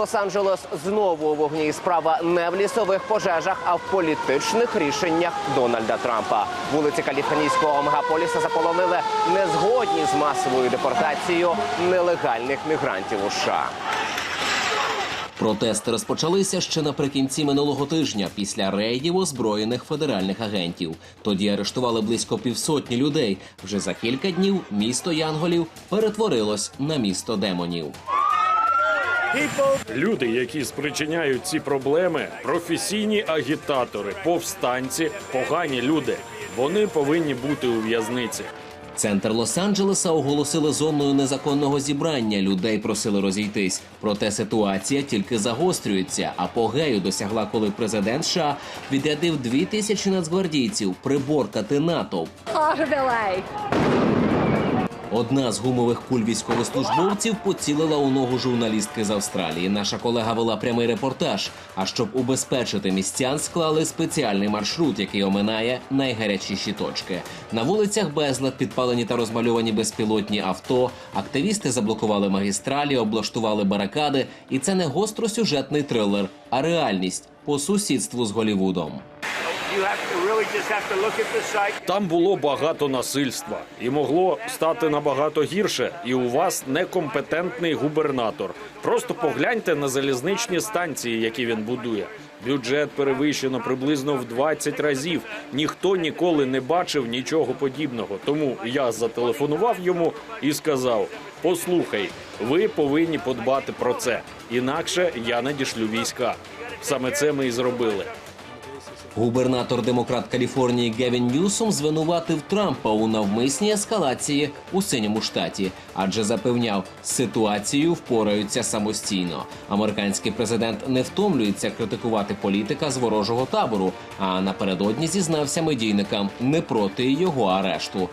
Лос-Анджелес знову у вогні. Справа не в лісових пожежах, а в політичних рішеннях Дональда Трампа. Вулиці Каліфорнійського мегаполіса заполонили незгодні з масовою депортацією нелегальних мігрантів у США. Протести розпочалися ще наприкінці минулого тижня після рейдів озброєних федеральних агентів. Тоді арештували близько півсотні людей. Вже за кілька днів місто Янголів перетворилось на місто демонів. Люди, які спричиняють ці проблеми, професійні агітатори, повстанці, погані люди. Вони повинні бути у в'язниці. Центр Лос-Анджелеса оголосили зоною незаконного зібрання. Людей просили розійтись. Проте ситуація тільки загострюється. Апогею досягла, коли президент США відрядив дві тисячі нацгвардійців приборкати натовп. Одна з гумових куль військовослужбовців поцілила у ногу журналістки з Австралії. Наша колега вела прямий репортаж. А щоб убезпечити містян, склали спеціальний маршрут, який оминає найгарячіші точки. На вулицях безлад підпалені та розмальовані безпілотні авто. Активісти заблокували магістралі, облаштували барикади. І це не гостросюжетний трилер, а реальність по сусідству з Голівудом. Там було багато насильства, і могло стати набагато гірше. І у вас некомпетентний губернатор. Просто погляньте на залізничні станції, які він будує. Бюджет перевищено приблизно в 20 разів. Ніхто ніколи не бачив нічого подібного. Тому я зателефонував йому і сказав: Послухай, ви повинні подбати про це. Інакше я надішлю війська. Саме це ми і зробили. Губернатор демократ Каліфорнії Гевін Ньюсом звинуватив Трампа у навмисній ескалації у синьому штаті, адже запевняв, ситуацію впораються самостійно. Американський президент не втомлюється критикувати політика з ворожого табору. А напередодні зізнався медійникам не проти його арешту.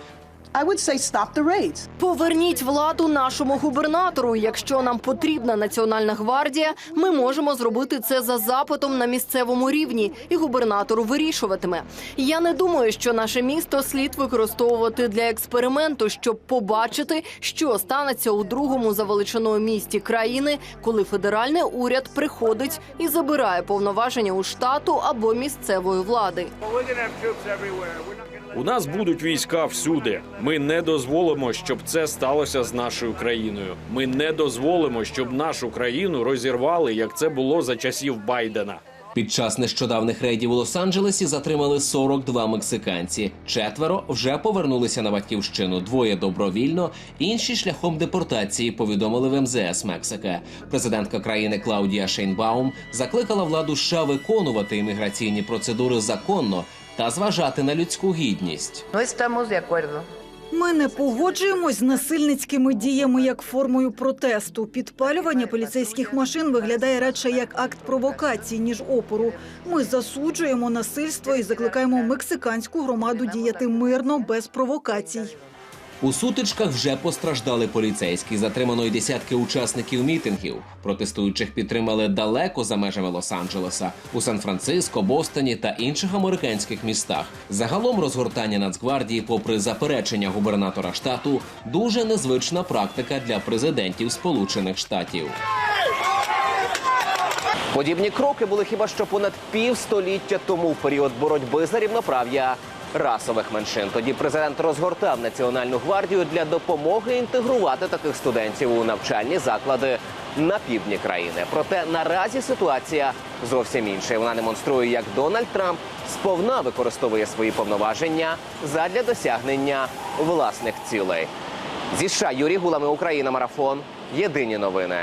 I would say stop the raids. Поверніть владу нашому губернатору. Якщо нам потрібна національна гвардія, ми можемо зробити це за запитом на місцевому рівні, і губернатор вирішуватиме. Я не думаю, що наше місто слід використовувати для експерименту, щоб побачити, що станеться у другому за величиною місті країни, коли федеральний уряд приходить і забирає повноваження у штату або місцевої влади. Well, we're to have troops everywhere. We're not to. У нас будуть війська всюди. Ми не дозволимо, щоб це сталося з нашою країною. Ми не дозволимо, щоб нашу країну розірвали, як це було за часів Байдена. Під час нещодавних рейдів у Лос-Анджелесі затримали 42 мексиканці. Четверо вже повернулися на батьківщину. Двоє добровільно, інші шляхом депортації. Повідомили в МЗС Мексики. Президентка країни Клаудія Шейнбаум закликала владу США виконувати імміграційні процедури законно та зважати на людську гідність. No estamos de acuerdo. Ми не погоджуємось з насильницькими діями як формою протесту. Підпалювання поліцейських машин виглядає радше як акт провокації ніж опору. Ми засуджуємо насильство і закликаємо мексиканську громаду діяти мирно без провокацій. У сутичках вже постраждали поліцейські. Затримано й десятки учасників мітингів. Протестуючих підтримали далеко за межами Лос-Анджелеса у Сан-Франциско, Бостоні та інших американських містах. Загалом розгортання Нацгвардії, попри заперечення губернатора штату, дуже незвична практика для президентів Сполучених Штатів. Подібні кроки були хіба що понад півстоліття тому в період боротьби за рівноправ'я расових меншин. Тоді президент розгортав національну гвардію для допомоги інтегрувати таких студентів у навчальні заклади на півдні країни. Проте наразі ситуація зовсім інша. Вона демонструє, як Дональд Трамп сповна використовує свої повноваження задля досягнення власних цілей. Зі США Юрій Гулами Україна Марафон. Єдині новини.